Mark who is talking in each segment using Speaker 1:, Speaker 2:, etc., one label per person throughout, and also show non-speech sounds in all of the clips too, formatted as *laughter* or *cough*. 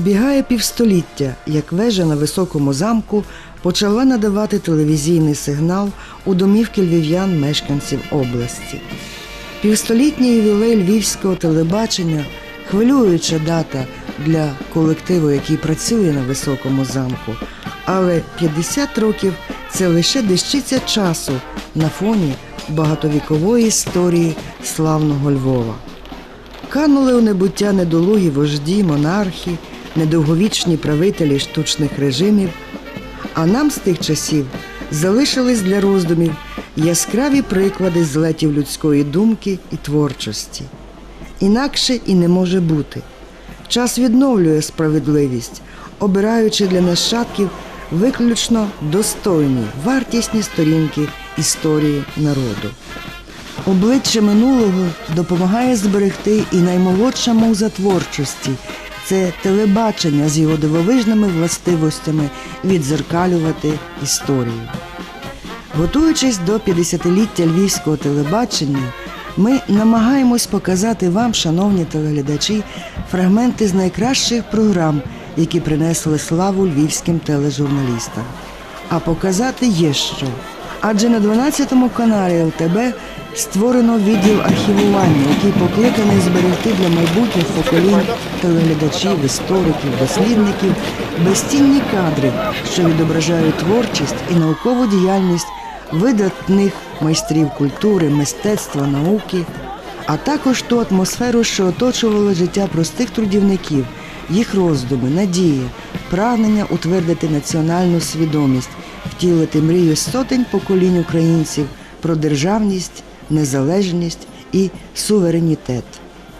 Speaker 1: Збігає півстоліття, як вежа на високому замку почала надавати телевізійний сигнал у домівки львів'ян мешканців області. Півстолітній ювілей львівського телебачення хвилююча дата для колективу, який працює на високому замку. Але 50 років це лише дещиця часу на фоні багатовікової історії славного Львова. Канули у небуття недолугі вожді, монархи, недовговічні правителі штучних режимів, а нам з тих часів залишились для роздумів яскраві приклади злетів людської думки і творчості. Інакше і не може бути. Час відновлює справедливість, обираючи для нащадків виключно достойні, вартісні сторінки історії народу. Обличчя минулого допомагає зберегти і наймолодша муза творчості. Це телебачення з його дивовижними властивостями відзеркалювати історію. Готуючись до 50-ліття львівського телебачення, ми намагаємось показати вам, шановні телеглядачі, фрагменти з найкращих програм, які принесли славу львівським тележурналістам. А показати є що. Адже на 12-му каналі ЛТБ створено відділ архівування, який покликаний зберегти для майбутніх поколінь телеглядачів, істориків, дослідників безцінні кадри, що відображають творчість і наукову діяльність видатних майстрів культури, мистецтва, науки, а також ту атмосферу, що оточувала життя простих трудівників, їх роздуми, надії, прагнення утвердити національну свідомість, втілити мрію сотень поколінь українців про державність, незалежність і суверенітет.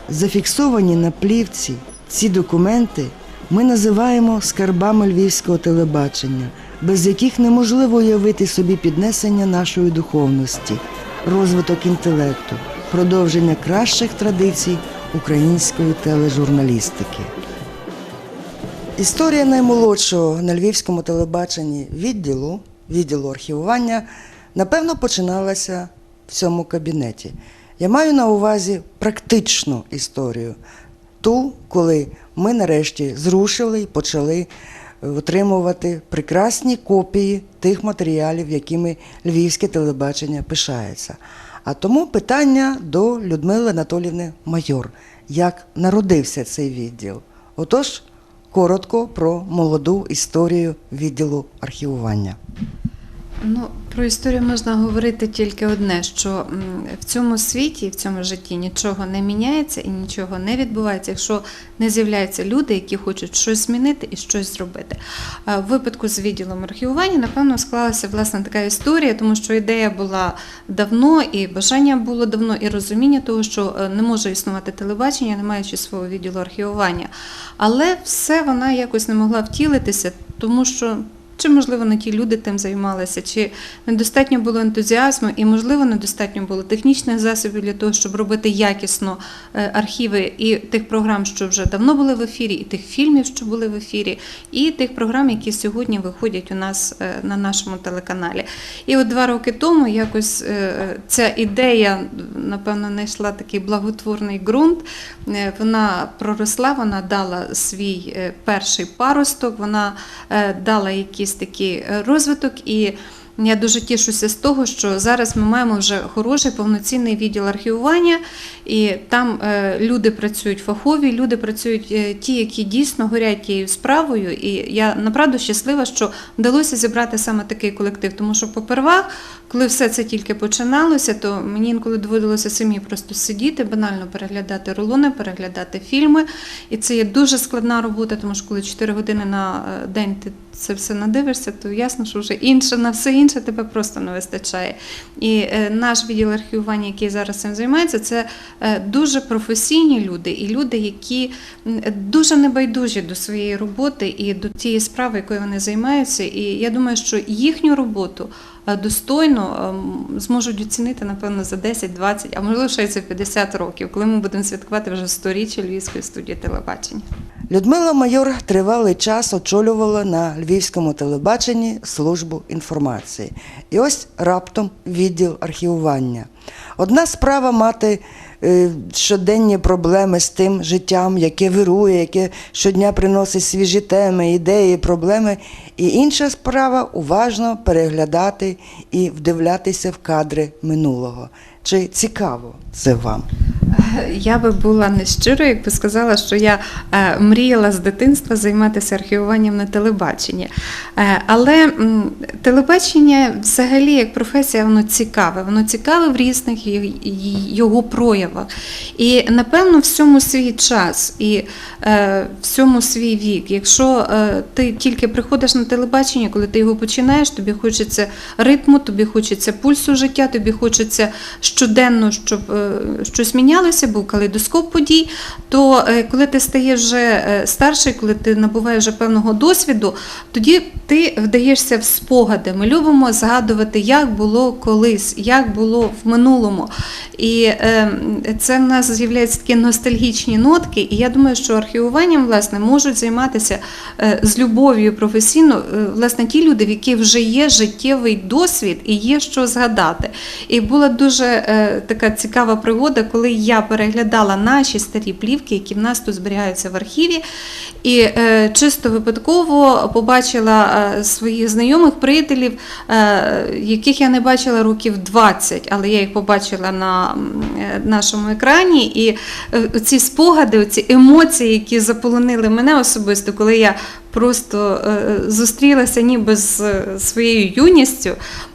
Speaker 1: Зафіксовані на плівці ці документи ми називаємо скарбами львівського телебачення, без яких неможливо уявити собі піднесення нашої духовності, розвиток інтелекту, продовження кращих традицій української тележурналістики. Історія наймолодшого на львівському телебаченні відділу, відділу архівування, напевно, починалася в цьому кабінеті. Я маю на увазі практичну історію, ту, коли ми нарешті зрушили і почали отримувати прекрасні копії тих матеріалів, якими львівське телебачення пишається. А тому питання до Людмили Анатолівни Майор, як народився цей відділ. Отож, коротко про молоду історію відділу архівування.
Speaker 2: Ну, про історію можна говорити тільки одне: що в цьому світі, в цьому житті нічого не міняється і нічого не відбувається, якщо не з'являються люди, які хочуть щось змінити і щось зробити. В випадку з відділом архівування, напевно, склалася власне така історія, тому що ідея була давно, і бажання було давно, і розуміння того, що е, не може існувати телебачення, не маючи свого відділу архівування. Але все вона якось не могла втілитися, тому що. Чи, можливо, не ті люди тим займалися, чи недостатньо було ентузіазму, і, можливо, недостатньо було технічних засобів для того, щоб робити якісно е, архіви і тих програм, що вже давно були в ефірі, і тих фільмів, що були в ефірі, і тих програм, які сьогодні виходять у нас е, на нашому телеканалі. І от два роки тому якось е, ця ідея, напевно, знайшла такий благотворний ґрунт. Вона проросла, вона дала свій перший паросток, вона дала якийсь такий е, розвиток і. Я дуже тішуся з того, що зараз ми маємо вже хороший повноцінний відділ архівування, і там е, люди працюють фахові, люди працюють е, ті, які дійсно горять тією справою. І я направду щаслива, що вдалося зібрати саме такий колектив. Тому що попервах, коли все це тільки починалося, то мені інколи доводилося самі просто сидіти, банально переглядати рулони, переглядати фільми. І це є дуже складна робота, тому що коли 4 години на день ти це все надивишся, то ясно, що вже інше на все інше тебе просто не вистачає. І е, наш відділ архівування, який зараз цим займається, це е, дуже професійні люди і люди, які дуже небайдужі до своєї роботи і до тієї справи, якою вони займаються. І я думаю, що їхню роботу достойно ем, зможуть оцінити, напевно, за 10, 20, а можливо, ще й за 50 років, коли ми будемо святкувати вже 100-річчя Львівської студії телебачення.
Speaker 1: Людмила Майор тривалий час очолювала на львівському телебаченні службу інформації. І ось раптом відділ архівування. Одна справа мати е, щоденні проблеми з тим життям, яке вирує, яке щодня приносить свіжі теми, ідеї, проблеми. І інша справа уважно переглядати і вдивлятися в кадри минулого. Чи цікаво це вам? *laughs*
Speaker 2: Я би була нещиро, якби сказала, що я е, мріяла з дитинства займатися архівуванням на телебаченні. Е, але телебачення взагалі як професія, воно цікаве. Воно цікаве в різних його проявах. І напевно всьому свій час і е, всьому свій вік. Якщо ти тільки приходиш на телебачення, коли ти його починаєш, тобі хочеться ритму, тобі хочеться пульсу життя, тобі хочеться щоденно, щоб щось мінялося, був калейдоскоп подій. То е, коли ти стаєш вже е, старший, коли ти набуваєш вже певного досвіду, тоді ти вдаєшся в спогади. Ми любимо згадувати, як було колись, як було в минулому. І е, це в нас з'являються такі ностальгічні нотки. І я думаю, що архівуванням власне можуть займатися з любов'ю професійно, власне, ті люди, в яких вже є життєвий досвід і є що згадати. І була дуже така цікава пригода, коли я переглядала наші старі плівки, які в нас тут зберігаються в архіві, і е, чисто випадково побачила е, своїх знайомих приятелів, е, яких я не бачила років 20, але я їх побачила на нашому екрані. І ці спогади, ці емоції, які заполонили мене особисто, коли я просто е, зустрілася ніби з е, своєю юністю.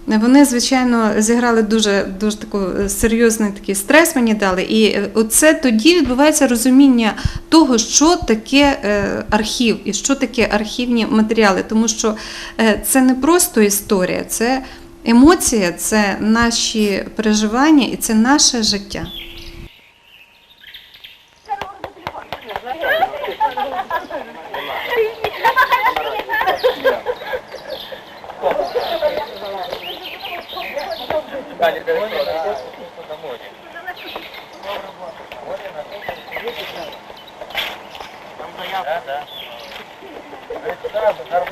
Speaker 2: Вони, звичайно, зіграли дуже, дуже таку е, серйозний такий стрес мені дали. І е, оце тоді відбувається розуміння того, що таке е, архів і що таке архівні матеріали. Тому що е, це не просто історія, це емоція, це наші переживання і це наше життя.
Speaker 3: Да, не далеко, да. До моря. Море на Там заявка. Да, да. Это сразу, сразу.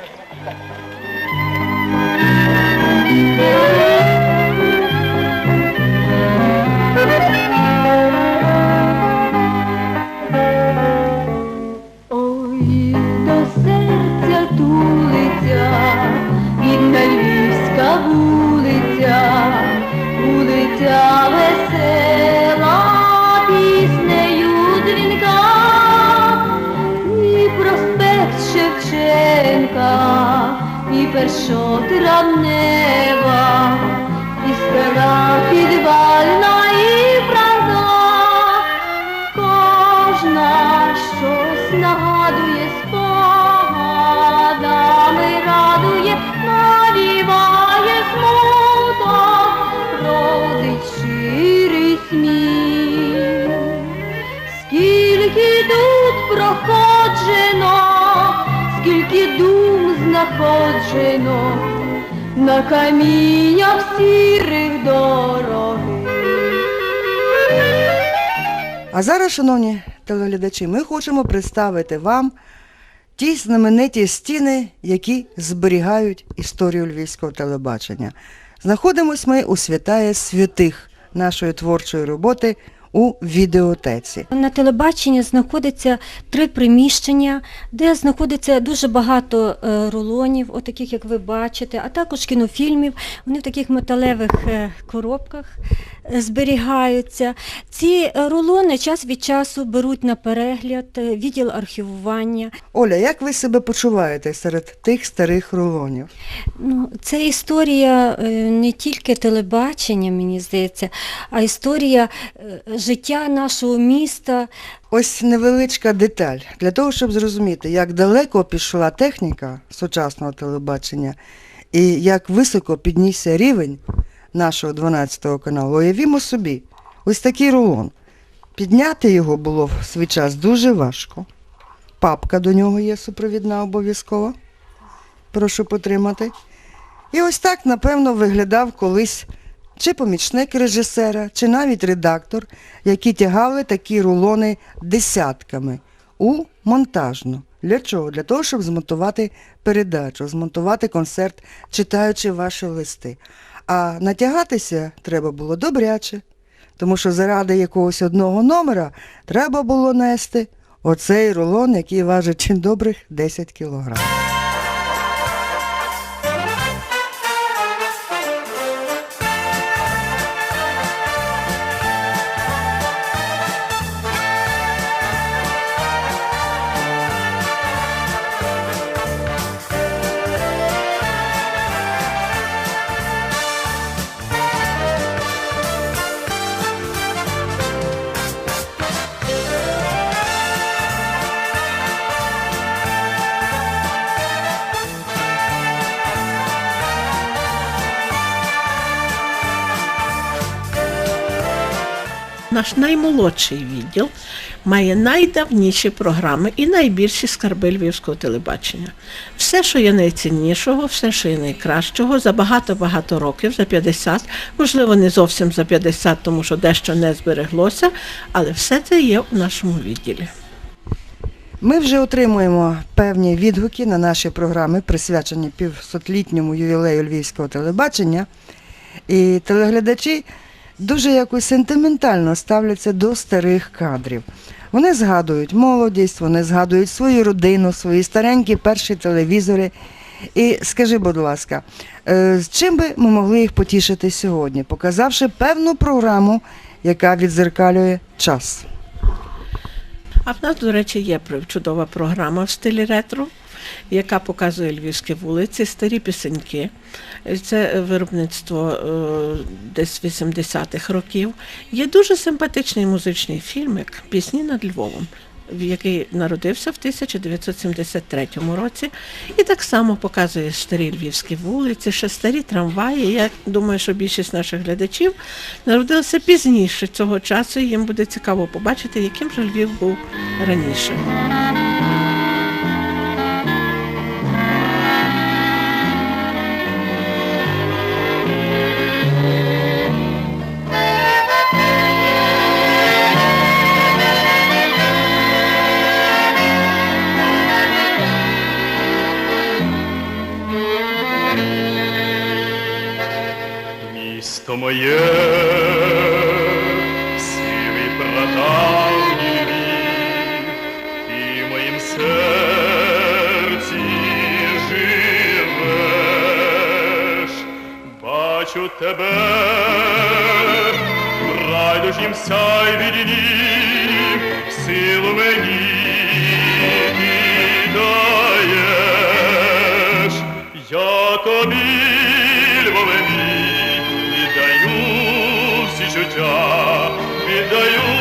Speaker 3: І першотравнева, і стара підвальна, і знаходжено на каміннях сірих дороги.
Speaker 1: А зараз, шановні телеглядачі, ми хочемо представити вам ті знамениті стіни, які зберігають історію львівського телебачення. Знаходимось ми у святає святих нашої творчої роботи у відеотеці.
Speaker 4: На телебаченні знаходиться три приміщення, де знаходиться дуже багато е, рулонів, отаких, як ви бачите, а також кінофільмів. Вони в таких металевих е, коробках е, зберігаються. Ці рулони час від часу беруть на перегляд відділ архівування.
Speaker 1: Оля, як ви себе почуваєте серед тих старих рулонів?
Speaker 4: Ну, це історія не тільки телебачення, мені здається, а історія життя нашого міста.
Speaker 1: Ось невеличка деталь для того, щоб зрозуміти, як далеко пішла техніка сучасного телебачення і як високо піднісся рівень нашого 12-го каналу. Уявімо собі, ось такий рулон. Підняти його було в свій час дуже важко. Папка до нього є супровідна обов'язково. Прошу потримати. І ось так, напевно, виглядав колись чи помічник режисера, чи навіть редактор, які тягали такі рулони десятками у монтажну. Для чого? Для того, щоб змонтувати передачу, змонтувати концерт, читаючи ваші листи. А натягатися треба було добряче. тому що заради якогось одного номера треба було нести оцей рулон, який важить *laughs* добрих 10 кілограм.
Speaker 5: Наш наймолодший відділ має найдавніші програми і найбільші скарби львівського телебачення. Все, що є найціннішого, все, що є найкращого, за багато-багато років, за 50, можливо, не зовсім за 50, тому що дещо не збереглося, але все це є у нашому відділі.
Speaker 1: Ми вже отримуємо певні відгуки на наші програми, присвячені півсотлітньому ювілею львівського телебачення. І телеглядачі дуже якось сентиментально ставляться до старих кадрів. Вони згадують молодість, вони згадують свою родину, свої старенькі перші телевізори. І скажи, будь ласка, е, з чим би ми могли їх потішити сьогодні, показавши певну програму, яка відзеркалює час?
Speaker 5: А в нас, до речі, є чудова програма в стилі ретро, яка показує львівські вулиці, старі пісеньки. Це виробництво е, десь 80-х років. Є дуже симпатичний музичний фільмик Пісні над Львовом. який народився в 1973 році, і так само показує старі львівські вулиці, ще старі трамваї. Я думаю, що більшість наших глядачів народилися пізніше цього часу, і їм буде цікаво побачити, яким же Львів був раніше.
Speaker 6: Місто моє, сивий прадавній Львів, ти в моїм серці живеш, бачу тебе, райдужім сяй відні, силу мені віддаю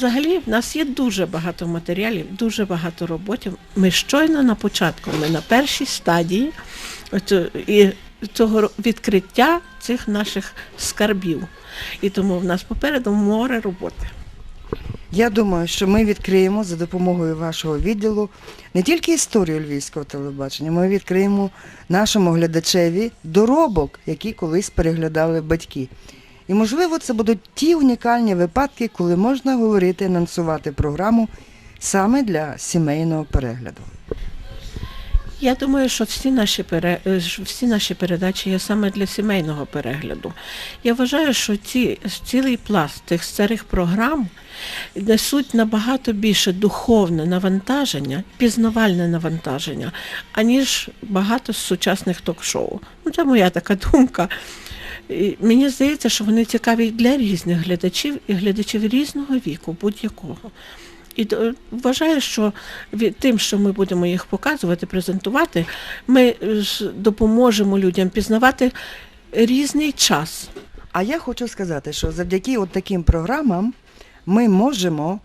Speaker 5: взагалі в нас є дуже багато матеріалів, дуже багато роботів. Ми щойно на початку, ми на першій стадії і цього відкриття цих наших скарбів. І тому в нас попереду море роботи.
Speaker 1: Я думаю, що ми відкриємо за допомогою вашого відділу не тільки історію львівського телебачення, ми відкриємо нашому глядачеві доробок, які колись переглядали батьки. І, можливо, це будуть ті унікальні випадки, коли можна говорити, анонсувати програму саме для сімейного перегляду.
Speaker 5: Я думаю, що всі наші, пере... е, всі наші передачі є саме для сімейного перегляду. Я вважаю, що ці, цілий пласт тих старих програм несуть набагато більше духовне навантаження, пізнавальне навантаження, аніж багато сучасних ток-шоу. Ну, це моя така думка. І мені здається, що вони цікаві для різних глядачів і глядачів різного віку, будь-якого. І вважаю, що від- тим, що ми будемо їх показувати, презентувати, ми допоможемо людям пізнавати різний час,
Speaker 1: А я хочу сказати, що завдяки от таким програмам ми можемо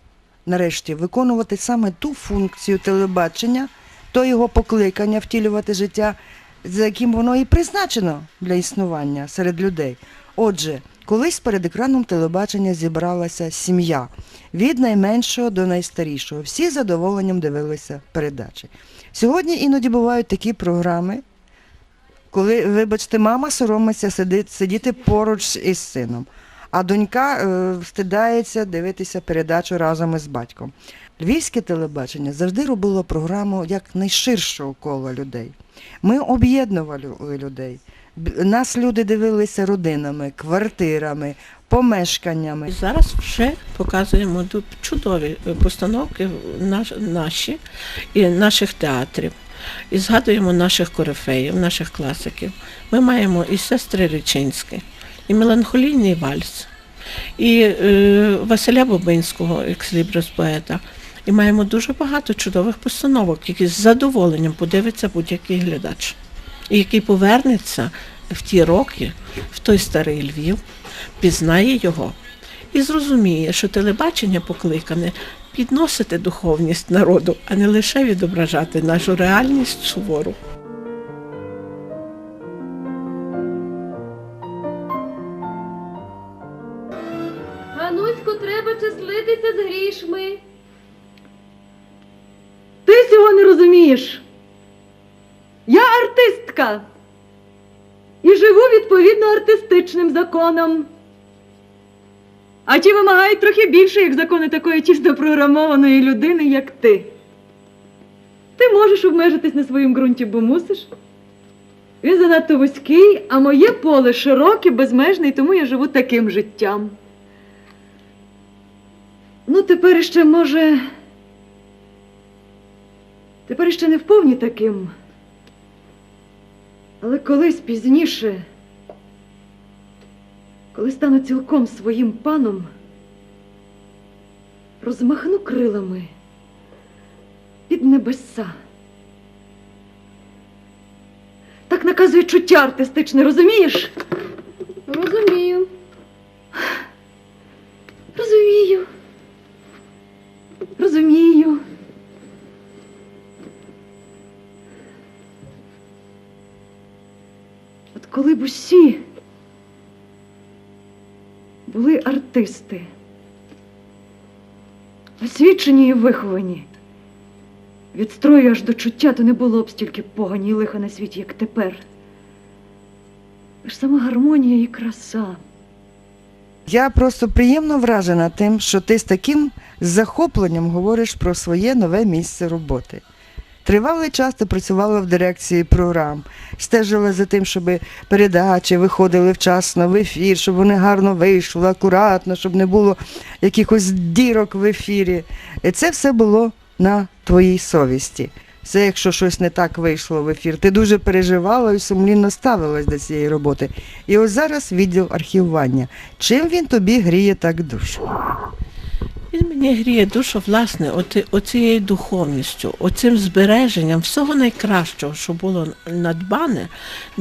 Speaker 1: нарешті виконувати саме ту функцію телебачення, то його покликання втілювати життя, за яким воно і призначено для існування серед людей. Отже, колись перед екраном телебачення зібралася сім'я від найменшого до найстарішого. Всі з задоволенням дивилися передачі. Сьогодні іноді бувають такі програми, коли, вибачте, мама соромиться сидить, сидіти поруч із сином, а донька е, встидається дивитися передачу разом із батьком. Львівське телебачення завжди робило програму як найширшого кола людей. Ми об'єднували людей. Нас люди дивилися родинами, квартирами, помешканнями.
Speaker 5: Зараз вже показуємо чудові постановки наші і наших театрів. І згадуємо наших корифеїв, наших класиків. Ми маємо і сестри Речинські, і меланхолійний вальс, і е, Василя Бобинського, екслібрис поета. І маємо дуже багато чудових постановок, які з задоволенням подивиться будь-який глядач, і який повернеться в ті роки, в той старий Львів, пізнає його і зрозуміє, що телебачення покликане підносити духовність народу, а не лише відображати нашу реальність сувору.
Speaker 7: Артистка і живу відповідно артистичним законам. А ті вимагають трохи більше, як закони такої чисто програмованої людини, як ти. Ти можеш обмежитись на своїм ґрунті, бо мусиш. Він занадто вузький, а моє поле широке, безмежне, і тому я живу таким життям. Ну, тепер ще може. Тепер ще не вповні таким. Але колись пізніше, коли стану цілком своїм паном, розмахну крилами під небеса. Так наказує чуття артистичне, розумієш? Артисти, освічені і виховані, від строю аж до чуття, то не було б стільки погані і лиха на світі, як тепер. Аж сама гармонія і краса.
Speaker 1: Я просто приємно вражена тим, що ти з таким захопленням говориш про своє нове місце роботи. Тривалий час ти працювала в дирекції програм, стежила за тим, щоб передачі виходили вчасно в ефір, щоб вони гарно вийшли, акуратно, щоб не було якихось дірок в ефірі. І це все було на твоїй совісті. Це якщо щось не так вийшло в ефір, ти дуже переживала і сумлінно ставилась до цієї роботи. І ось зараз відділ архівування. Чим він тобі гріє так душу?
Speaker 5: Він мені гріє душу, власне, оти- оцією духовністю, оцим збереженням всього найкращого, що було надбане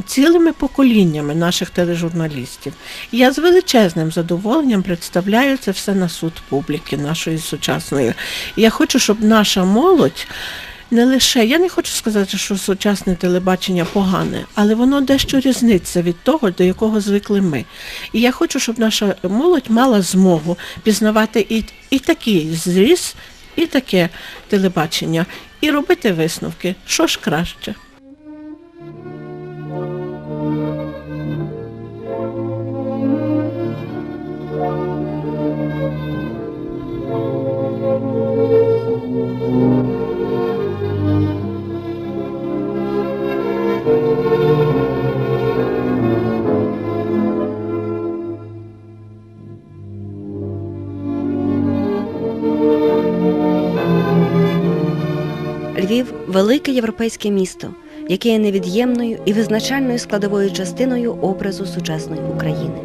Speaker 5: цілими поколіннями наших тележурналістів. Я з величезним задоволенням представляю це все на суд публіки нашої сучасної. Я хочу, щоб наша молодь. Не лише, я не хочу сказати, що сучасне телебачення погане, але воно дещо різниться від того, до якого звикли ми. І я хочу, щоб наша молодь мала змогу пізнавати і, і такий зріз, і таке телебачення, і робити висновки, що ж краще.
Speaker 8: Велике європейське місто, яке є невід'ємною і визначальною складовою частиною образу сучасної України.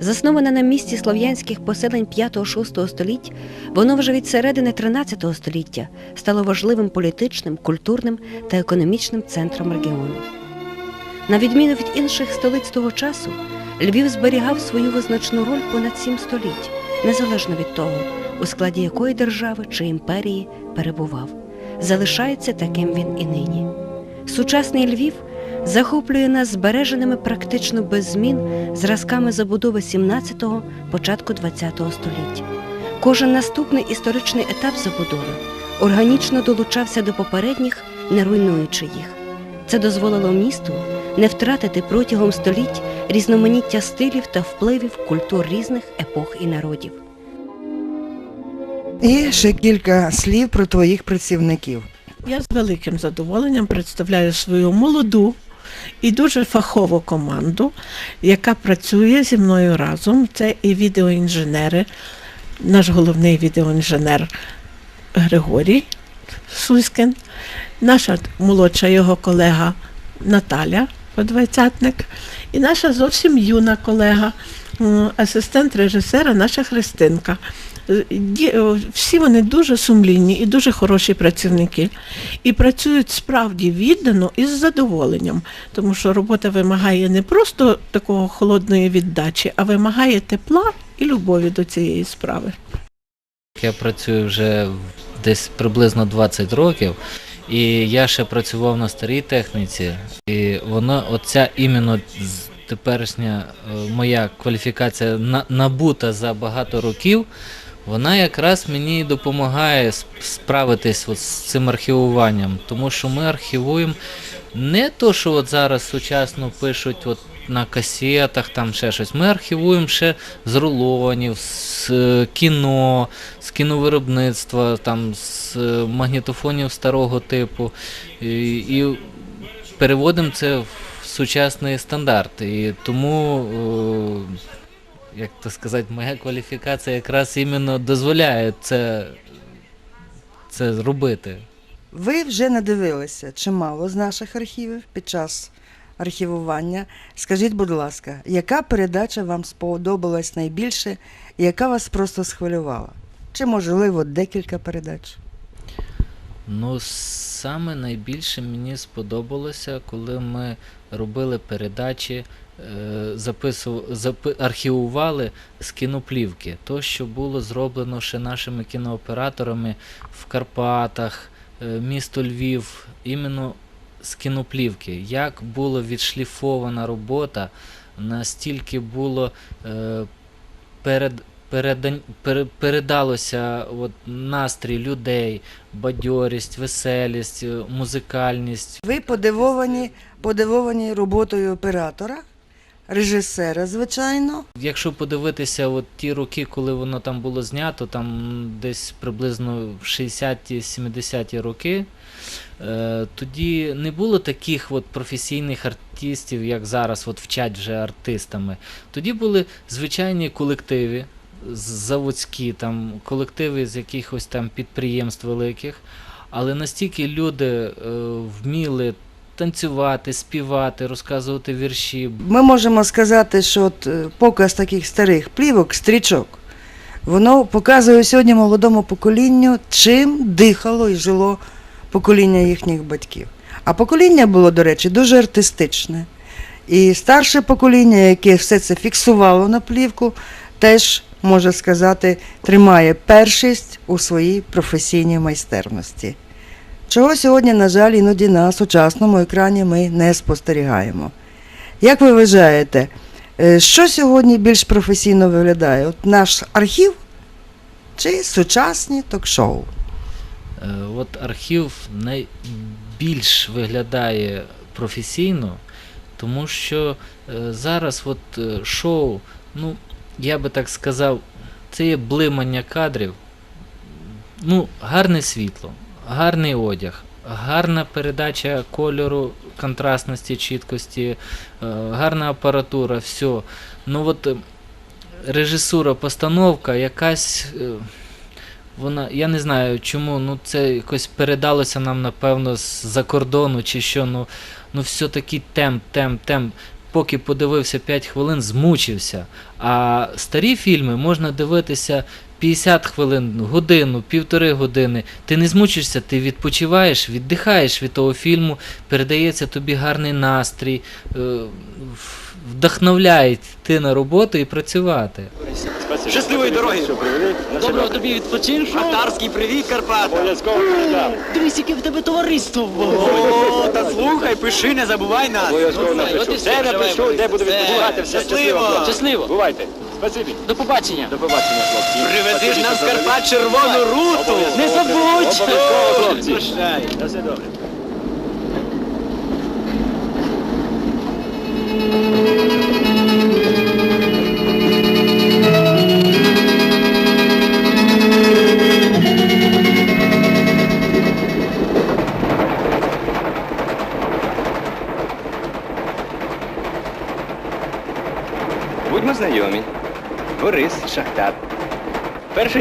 Speaker 8: Засноване на місці слов'янських поселень 5-6 століть, воно вже від середини 13 століття стало важливим політичним, культурним та економічним центром регіону. На відміну від інших столиць того часу, Львів зберігав свою визначну роль понад сім століть, незалежно від того, у складі якої держави чи імперії перебував. Залишається таким він і нині. Сучасний Львів захоплює нас збереженими практично без змін зразками забудови 17-го, початку 20-го століття. Кожен наступний історичний етап забудови органічно долучався до попередніх, не руйнуючи їх. Це дозволило місту не втратити протягом століть різноманіття стилів та впливів культур різних епох і народів.
Speaker 1: І ще кілька слів про твоїх працівників.
Speaker 5: Я з великим задоволенням представляю свою молоду і дуже фахову команду, яка працює зі мною разом. Це і відеоінженери, наш головний відеоінженер Григорій Суськин, наша молодша його колега Наталя Подвайцятник, і наша зовсім юна колега, асистент режисера, наша Христинка. Всі вони дуже сумлінні і дуже хороші працівники. І працюють справді віддано і з задоволенням, тому що робота вимагає не просто такого холодної віддачі, а вимагає тепла і любові до цієї справи.
Speaker 9: Я працюю вже десь приблизно 20 років, і я ще працював на старій техніці, і воно, оця іменно теперішня е, моя кваліфікація на- набута за багато років, вона якраз мені допомагає справитись от з цим архівуванням, тому що ми архівуємо не то, що от зараз сучасно пишуть от на касетах, там ще щось. Ми архівуємо ще з рулонів, з е, кіно, з кіновиробництва, там, з е, магнітофонів старого типу. І, і переводимо це в сучасний стандарт. І тому, е, як то сказати, моя кваліфікація якраз іменно дозволяє це, це робити.
Speaker 1: Ви вже надивилися чимало з наших архівів під час архівування. Скажіть, будь ласка, яка передача вам сподобалась найбільше і яка вас просто схвилювала? Чи можливо декілька передач?
Speaker 9: Ну, саме найбільше мені сподобалося, коли ми робили передачі, е, запису, запи, архівували з кіноплівки. То, що було зроблено ще нашими кінооператорами в Карпатах, е, місто Львів, іменно з кіноплівки. Як була відшліфована робота, настільки було е, перед, передан, пере, передалося от, настрій людей, бадьорість, веселість, е, музикальність.
Speaker 1: Ви подивовані, подивовані роботою оператора, режисера, звичайно.
Speaker 9: Якщо подивитися от ті роки, коли воно там було знято, там десь приблизно в 60-70-ті роки, е, тоді не було таких от професійних артистів, як зараз от вчать вже артистами. Тоді були звичайні колективи, заводські, там, колективи з якихось там підприємств великих, але настільки люди е, вміли танцювати, співати, розказувати вірші,
Speaker 1: Ми можемо сказати, що от е, показ таких старих плівок, стрічок, воно показує сьогодні молодому поколінню, чим дихало і жило покоління їхніх батьків. А покоління було, до речі, дуже артистичне. І старше покоління, яке все це фіксувало на плівку, теж, можна сказати, тримає першість у своїй професійній майстерності. Чого сьогодні, на жаль, іноді на сучасному екрані ми не спостерігаємо. Як ви вважаєте, е, що сьогодні більш професійно виглядає? От наш архів чи сучасні ток-шоу?
Speaker 9: Е, От архів найбільш виглядає професійно, тому що е, зараз от шоу, ну, я би так сказав, це є блимання кадрів, ну, гарне світло, гарний одяг, гарна передача кольору, контрастності, чіткості, е, гарна апаратура, все. Ну от е, режисура, постановка, якась. е, вона, я не знаю чому, ну це якось передалося нам, напевно, з-за кордону чи що. Ну, ну все-таки темп, темп, темп. Поки подивився 5 хвилин, змучився. А старі фільми можна дивитися 50 хвилин, годину, півтори години. Ти не змучишся, ти відпочиваєш, віддихаєш від того фільму, передається тобі гарний настрій. е, в- вдохновляють йти на роботу і працювати.
Speaker 10: Щасливої дороги! Доброго тобі відпочинку! Шахтарський привіт, Карпат!
Speaker 6: Обов'язково передам.
Speaker 10: Дивись, яке в тебе товариство! О, та слухай, пиши, не забувай нас!
Speaker 6: Обов'язково напишу. Де напишу, де буду відпочивати, все щасливо.
Speaker 10: Щасливо!
Speaker 6: Бувайте. Спасибі.
Speaker 10: До побачення!
Speaker 6: До побачення, хлопці.
Speaker 10: Приведи ж нам з Карпат червону руту! Не забудь!
Speaker 6: Обов'язково, хлопці.
Speaker 10: Прощай!
Speaker 6: На все добре.
Speaker 10: Будьмо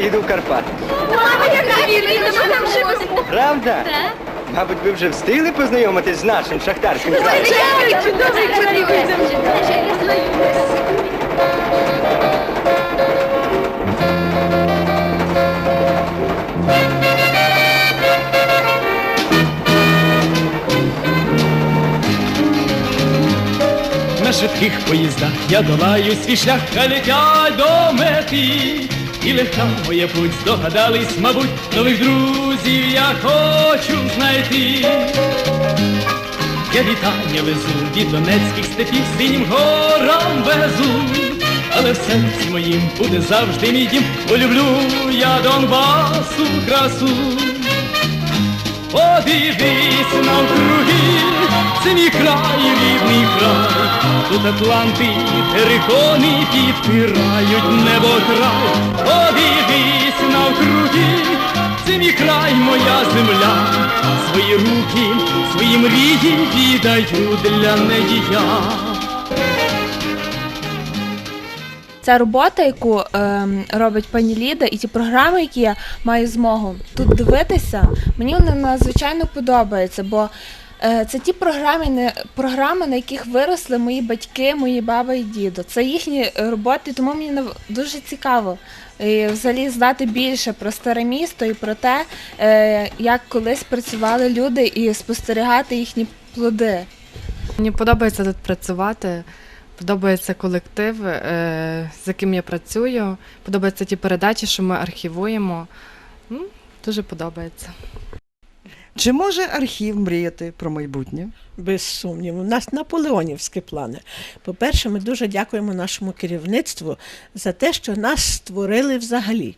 Speaker 10: Перше їду в Карпат. Правда? Мабуть, ви вже встигли познайомитись з нашим шахтарським краєм?
Speaker 11: На швидких поїздах я долаю свій шлях, а летять до мети. І легка моя путь, здогадались, мабуть, нових друзів я хочу знайти. Я вітання везу від донецьких степів синім горам везу, але в серці моїм буде завжди мій дім, бо люблю я Донбасу красу. Подивись навкруги, це мій край, рідний край, тут Атланти, терикони підпирають небо край. Подивись навкруги, це мій край, моя земля, свої руки, свої мрії віддаю для неї я.
Speaker 12: Ця робота, яку ем, робить пані Ліда, і ті програми, які я маю змогу тут дивитися, мені вони надзвичайно подобаються, бо е, це ті програми, програми, на яких виросли мої батьки, мої баба і дідо. Це їхні роботи, тому мені дуже цікаво і взагалі знати більше про старе місто і про те, е, як колись працювали люди, і спостерігати їхні плоди.
Speaker 13: Мені подобається тут працювати, подобається колектив, е, з яким я працюю, подобаються ті передачі, що ми архівуємо. Ну, дуже подобається.
Speaker 1: Чи може архів мріяти про майбутнє?
Speaker 5: Без сумніву. У нас наполеонівські плани. По-перше, ми дуже дякуємо нашому керівництву за те, що нас створили взагалі.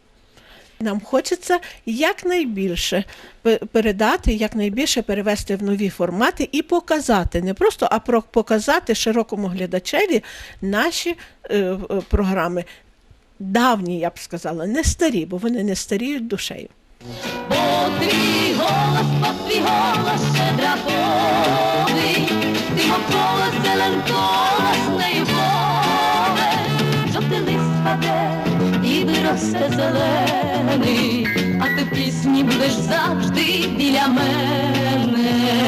Speaker 5: Нам хочеться якнайбільше передати, якнайбільше перевести в нові формати і показати, не просто, а показати широкому глядачеві наші е, е, програми. Давні, я б сказала, не старі, бо вони не старіють душею.
Speaker 3: Бо твій голос, бо твій голос щедра повний, ти мов колос, зелен колос неймове, жовтий лист паде і виросте зелений, а ти в пісні будеш завжди біля мене.